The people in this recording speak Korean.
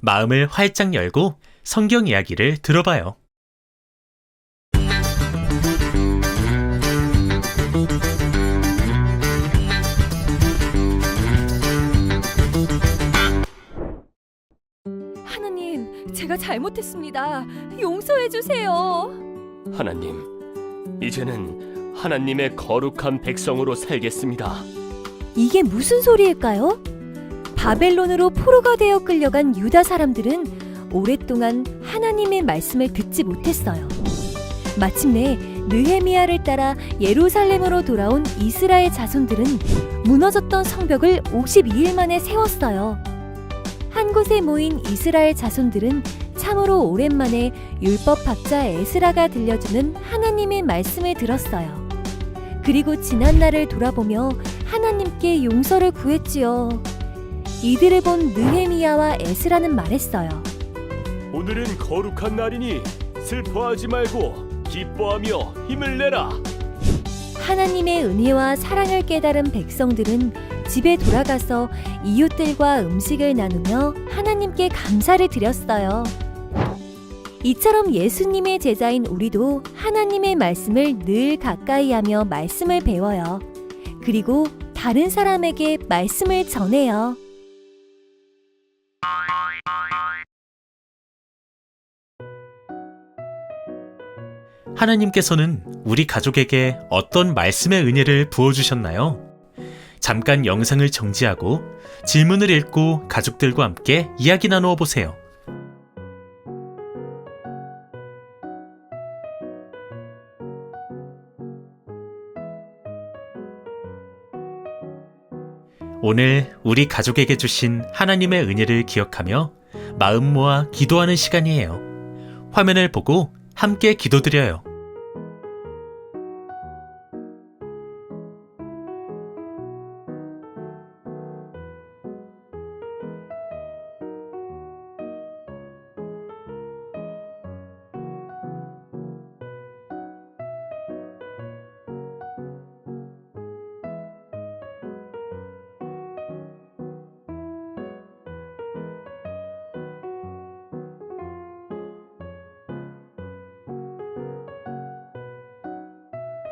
마음을 활짝 열고 성경 이야기를 들어봐요. 하나님, 제가 잘못했습니다. 용서해 주세요. 하나님, 이제는 하나님의 거룩한 백성으로 살겠습니다. 이게 무슨 소리일까요? 바벨론으로 포로가 되어 끌려간 유다 사람들은 오랫동안 하나님의 말씀을 듣지 못했어요. 마침내 느헤미야를 따라 예루살렘으로 돌아온 이스라엘 자손들은 무너졌던 성벽을 52일 만에 세웠어요. 한 곳에 모인 이스라엘 자손들은 참으로 오랜만에 율법 학자 에스라가 들려주는 하나님의 말씀을 들었어요. 그리고 지난 날을 돌아보며 하나님께 용서를 구했지요. 이들을 본 느헤미야와 에스라는 말했어요. 오늘은 거룩한 날이니 슬퍼하지 말고 기뻐하며 힘을 내라. 하나님의 은혜와 사랑을 깨달은 백성들은 집에 돌아가서 이웃들과 음식을 나누며 하나님께 감사를 드렸어요. 이처럼 예수님의 제자인 우리도 하나님의 말씀을 늘 가까이 하며 말씀을 배워요. 그리고 다른 사람에게 말씀을 전해요. 하나님께서는 우리 가족에게 어떤 말씀의 은혜를 부어주셨나요? 잠깐 영상을 정지하고 질문을 읽고 가족들과 함께 이야기 나누어 보세요. 오늘 우리 가족에게 주신 하나님의 은혜를 기억하며 마음 모아 기도하는 시간이에요. 화면을 보고 함께 기도드려요.